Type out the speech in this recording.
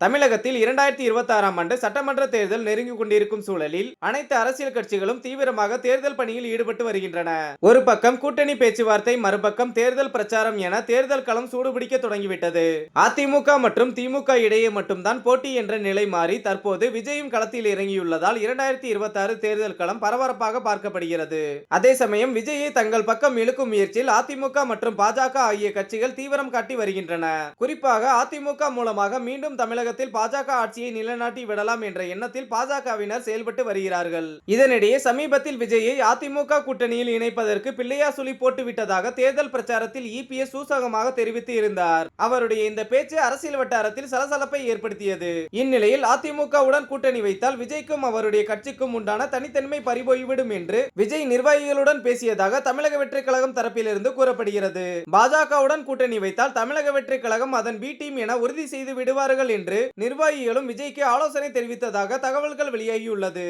தமிழகத்தில் இரண்டாயிரத்தி இருபத்தி ஆறாம் ஆண்டு சட்டமன்ற தேர்தல் நெருங்கி கொண்டிருக்கும் சூழலில் அனைத்து அரசியல் கட்சிகளும் தீவிரமாக தேர்தல் பணியில் ஈடுபட்டு வருகின்றன. ஒரு பக்கம் கூட்டணி பேச்சுவார்த்தை மறுபக்கம் தேர்தல் பிரச்சாரம் என தேர்தல் களம் சூடுபிடிக்க தொடங்கிவிட்டது. அதிமுக மற்றும் திமுக இடையே மட்டும்தான் போட்டி என்ற நிலை மாறி தற்போது விஜயும் களத்தில் இறங்கியுள்ளதால் இரண்டாயிரத்தி இருபத்தி ஆறு தேர்தல் களம் பரபரப்பாக பார்க்கப்படுகிறது. அதே சமயம் விஜயை தங்கள் பக்கம் இழுக்கும் முயற்சியில் அதிமுக மற்றும் பாஜக ஆகிய கட்சிகள் தீவிரம் காட்டி வருகின்றன. குறிப்பாக அதிமுக மூலமாக மீண்டும் தமிழக தமிழகத்தில் பாஜக ஆட்சியை நிலைநாட்டி விடலாம் என்ற எண்ணத்தில் பாஜகவினர் செயல்பட்டு வருகிறார்கள். இதனிடையே சமீபத்தில் விஜயை அதிமுக கூட்டணியில் இணைப்பதற்கு பிள்ளையா சுழி போட்டு விட்டதாக தேர்தல் பிரச்சாரத்தில் இபிஎஸ் சூசகமாக தெரிவித்து இருந்தார். அவருடைய இந்த பேச்சு அரசியல் வட்டாரத்தில் சலசலப்பை ஏற்படுத்தியது. இந்நிலையில் அதிமுகவுடன் கூட்டணி வைத்தால் விஜய்க்கும் அவருடைய கட்சிக்கும் உண்டான தனித்தன்மை பறிபோய்விடும் என்று விஜய் நிர்வாகிகளுடன் பேசியதாக தமிழக வெற்றி கழகம் தரப்பிலிருந்து கூறப்படுகிறது. பாஜகவுடன் கூட்டணி வைத்தால் தமிழக வெற்றி கழகம் அதன் பி டீம் என உறுதி செய்து விடுவார்கள் என்று நிர்வாகிகளும் விஜய்க்கு ஆலோசனை தெரிவித்ததாக தகவல்கள் வெளியாகியுள்ளது.